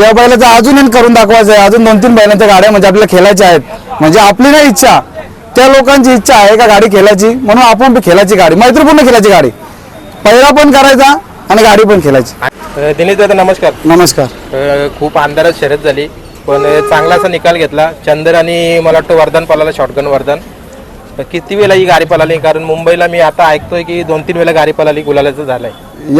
या बैलाचं अजून एक करून दाखवायचं आहे. अजून दोन तीन बैलांच्या गाड्या म्हणजे आपल्याला खेळायच्या आहेत. म्हणजे आपली नाही इच्छा त्या लोकांची इच्छा आहे का गाडी खेळायची? म्हणून आपण खेळायची गाडी. मैत्रीपूर्ण खेळायची गाडी. पहिला पण करायचा आणि गाडी पण खेळायची. दिनेश दादा नमस्कार. नमस्कार. खूप अंधारात शर्यत झाली. पण चांगला असा निकाल घेतला. चंदर आणि मला वाटतं वर्धन पळाला शॉटगन वर्धन. किती वेळा ही गाडी पळाली? कारण मुंबईला मी आता ऐकतोय की दोन तीन वेळा गाडी पळाली गुलालाचं झालंय.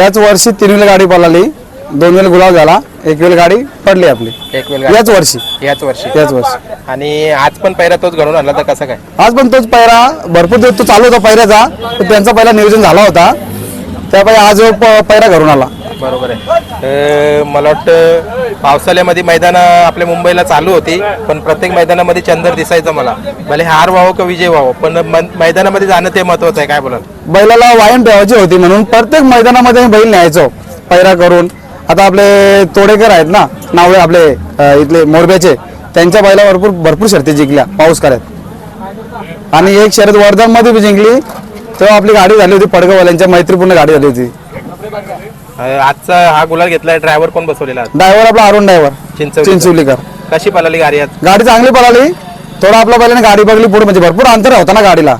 याच वर्षी तीन वेळा गाडी पळाली. दोन वेळा गुलाब झाला. एक वेळ गाडी पडली आपली. एक वेळ याच वर्षी. याच वर्षी. याच वर्षी. आणि आज पण पहिला तोच घडून आणला तर कसा काय? आज पण तोच पैरा भरपूर दिवस तो चालू होता पैऱ्याचा पण त्यांचा पहिला नियोजन झाला होता. त्यामुळे आज प- पैरा घरून आला. बरोबर आहे. अ, मला वाटतं पावसाळ्यामध्ये मैदान आपल्या मुंबईला चालू होती पण प्रत्येक मैदानामध्ये चंदर दिसायचं मला. भले हार व्हावं का विजय व्हावं पण मन- मैदानामध्ये जाणं ते महत्वाचं आहे काय बोलाल? बैलाला वायम ठेवायची होती म्हणून प्रत्येक मैदानामध्ये बैल न्यायचो पैरा करून. आता आपले तोडेकर आहेत ना नावे आपले अ, इथले मोरब्याचे. त्यांच्या बैला भरपूर भरपूर शर्ती जिंकल्या पाऊस करत आणि एक शर्यत वर्धनमध्ये बी जिंकली तेव्हा आपली गाडी झाली होती पडगाववाल्यांच्या मैत्रीपूर्ण गाडी झाली होती. अ, आजचा हा गुलाल घेतलाय ड्रायव्हर कोण बसवलेला आज? ड्रायव्हर आपला अरुण ड्रायव्हर चिंचवलीचा. चिंचुलीकर कशी पळाली गाडी आज? गाडी चांगली पळाली थोडा आपल्या बैलाने गाडी बघली पुढे म्हणजे भरपूर अंतर होता ना गाडीला.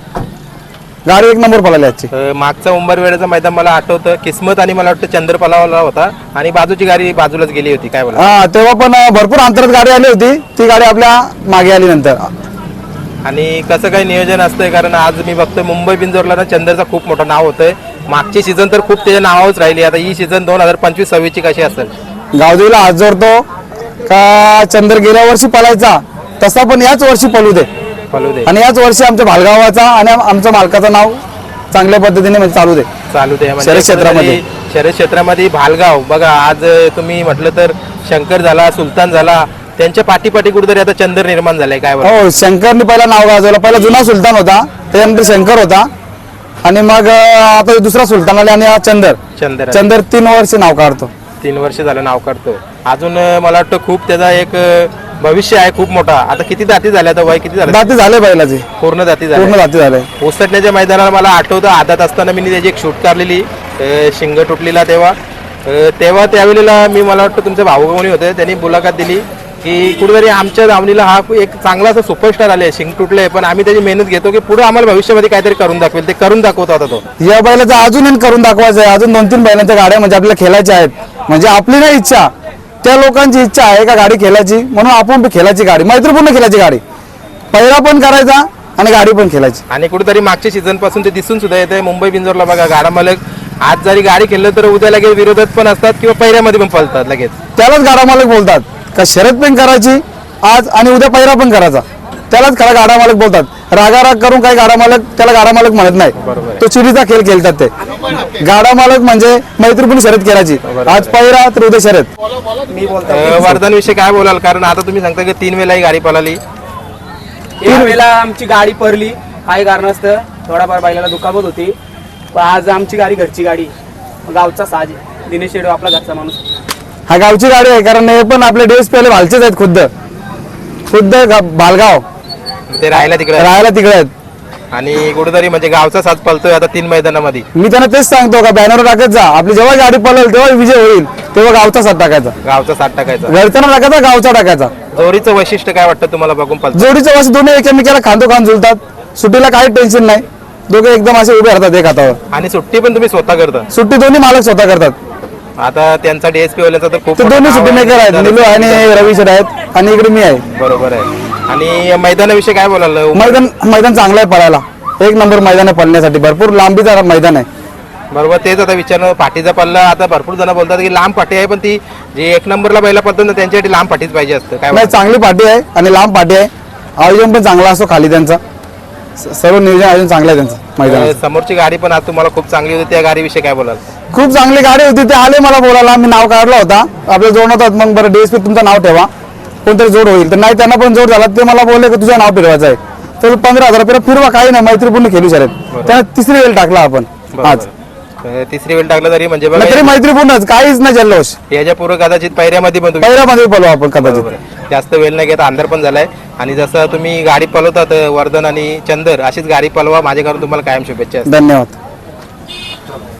गाडी एक नंबर पळाली आजची. अ, मागचा उंबर वेळेचं मैदान मला आठवतं. किस्मत आणि मला वाटतं चंद्र पलावाला होता. आणि बाजूची गाडी बाजूलाच गेली होती. काय बोला हा तेव्हा पण भरपूर अंतरात गाडी आली होती. ती गाडी आपल्या मागे आली नंतर. आणि कसं काय नियोजन असतंय? कारण आज मी बघतोय मुंबई बिंजोरला ना चंद्रचं खूप मोठं नाव होतंय. मागची सीझन तर खूप त्याच्या नावावरच राहिली. आता ही सीझन दोन हजार पंचवीस सव्वीसची कशी असेल? गावदेवीला हात जोडतो. का चंद्र गेल्या वर्षी पळायचा? तसा पण याच वर्षी पळू दे. चालू दे. आणि याच वर्षी आमच्या भालगावाचा आणि आम- आमच्या मालकाचं नाव चांगल्या पद्धतीने म्हणजे चालू दे. चालू दे. म्हणजे शर्यत क्षेत्रामध्ये. शर्यत क्षेत्रामध्ये भालगाव. बघा आज तुम्ही म्हटलं तर शंकर झाला सुलतान झाला त्यांच्या पाठीपाठी कुठेतरी आता चंद्र निर्माण झालंय काय हो शंकरने पहिला नाव गाजवलं. पहिला जुना सुलतान होता त्याच्यानंतर शंकर होता. आणि मग अं, आता दुसरा सुलतान आले आणि हा चंदर. चंद्र चंदर तीन वर्ष नाव काढतो. तीन वर्ष झालं नाव काढतो. अजून अं, मला वाटतं खूप त्याचा एक अं, भविष्य आहे खूप मोठा. आता किती दाती झाल्या आता वय किती झालं? दाती झाले बैलाचे. पूर्ण दाती पूर्ण झाल्या दाती झाले. ओसटण्याच्या मैदानाला मला आठवतं आदात असताना मी त्याची एक शूट काढलेली अं, शिंग तुटलेला तेव्हा. अं, तेव्हा त्यावेळेला मी मला वाटतं तुमचे भाऊ कोणी होते त्यांनी मुलाखत दिली की कुठेतरी आमच्या धावणीला हा एक चांगला असा सुपरस्टार आले शिंग तुटले पण आम्ही त्याची मेहनत घेतो की पुढे आम्हाला भविष्यामध्ये काहीतरी करून दाखवेल. ते करून दाखवत होता तो. या बैलाचं अजून करून दाखवायचं आहे. अजून दोन तीन बैलांच्या गाड्या म्हणजे आपल्याला खेळायच्या आहेत. म्हणजे आपली नाही इच्छा. त्या लोकांची इच्छा आहे का गाडी खेळायची? म्हणून आपण खेळायची गाडी. मैत्रीपूर्ण खेळायची गाडी. पहिला पण करायचा आणि गाडी पण खेळायची. आणि कुठेतरी मागच्या सीझनपासून ते दिसून सुद्धा येते मुंबई बिंजोरला बघा गाडा मालक आज जरी गाडी खेळलं तर उद्या लगेच विरोधात पण असतात किंवा पहिऱ्यामध्ये पण पळतात लगेच. त्यालाच गाडा मालक बोलतात. का शर्यत पण करायची आज आणि उद्या पहिला पण करायचा. त्यालाच खरा गाडा मालक बोलतात. रागाराग करून काही गाडा मालक त्याला गाडा मालक म्हणत नाही. तो चिडीचा खेळ खेळतात ते. गाडा मालक म्हणजे मैत्रीपूर्ण शर्यत खेळायची. आज पहिला तर उद्या शर्यत. वर्धन विषय काय बोलाल? कारण आता तुम्ही सांगता की तीन वेळा ही गाडी पळाली. तीन वेळेला आमची गाडी पडली. काही कारणास्तव थोडाफार बैलाला दुखापत होती. पण आज आमची गाडी घरची गाडी. गावचा साज. दिनेश शेडू आपला घरचा माणूस हा गावची गाडी आहे कारण हे पण आपले डेस पहिले भालचेच आहेत खुद्द. खुद्द गा- भालगाव. ते राहायला तिकडे. राहायला तिकडे आहेत. आणि कुठेतरी म्हणजे गावचा साथ पळतोय आता तीन मैदानामध्ये. मी त्यांना तेच सांगतो का बॅनर टाकत जा. आपली जेव्हा गाडी पळेल तेव्हा विजय होईल. तेव्हा गावचा साथ टाकायचा. गावचा साथ टाकायचा. घरच्यांना टाकायचा गावचा टाकायचा. जोरीचं वैशिष्ट्य काय वाटतं तुम्हाला बघून पळतो जोडीच्या वर्ष दोन्ही एकमेकाला खांदो खान झुलतात. सुट्टीला काही टेन्शन नाही. दोघे एकदम असे उभे राहतात एक हातावर. आणि सुट्टी पण तुम्ही स्वतः करता? सुट्टी दोन्ही मालक स्वतः करतात. आता त्यांचा डीएसपी वाल्यांचा तर खूप ते मोठं दोन्ही नाव सुट्टी आहे. मेकर आहेत. निलू आणि रवीशर आहेत. आणि इकडे मी आहे. बरोबर आहे. आणि मैदानाविषयी काय बोलाल? मैदान मैदान चांगलं आहे पळायला. एक नंबर मैदान आहे पळण्यासाठी. भरपूर लांबीचा मैदान आहे. बरोबर तेच आता विचारणं पाठीचा पल्ला आता भरपूर जण बोलतात की लांब पाठी आहे पण ती जे एक नंबरला बैला पडतात ना त्यांच्यासाठी लांब पाठीच पाहिजे असतं. काय नाही? चांगली पाठी आहे आणि लांब पाठी आहे. आयोजन पण चांगला असतो खाली त्यांचा. स- सर्व नियोजन आयोजन चांगलं आहे त्यांचं मैदानाचं. अं, समोरची गाडी पण आज तुम्हाला खूप चांगली होती. त्या गाडीविषयी काय बोलाल? खूप चांगली गाडी होती. ते आले मला बोलायला. मी नाव काढला होता. आपल्या जोड होतात मग बरं डीएसपी तुमचं नाव ठेवा. कोणतरी जोड होईल. तर नाही त्यांना पण जोड झाला. ते मला बोलले की तुझं नाव फिरवायचं आहे. तर पंधरा हजार रुपये फिरवा काही नाही. मैत्रीपूर्ण खेळू शर्यत त्याने तिसरी वेळ टाकला आपण. आज. तिसरी वेळ टाकलं तरी म्हणजे बघा तरी मैत्रीपूर्णच. काहीच नाही जल्लोष. याच्या पूर्व कदाचित पैऱ्यामध्ये पण तुम्ही पहिल्यामध्ये पळू आपण कदाचित. जास्त वेळ नाही घेता अंधार पण झालाय. आणि जसं तुम्ही गाडी पळवतात अं, वर्धन आणि चंदर अशीच गाडी पळवा माझ्याकडून तुम्हाला कायम शुभेच्छा. धन्यवाद.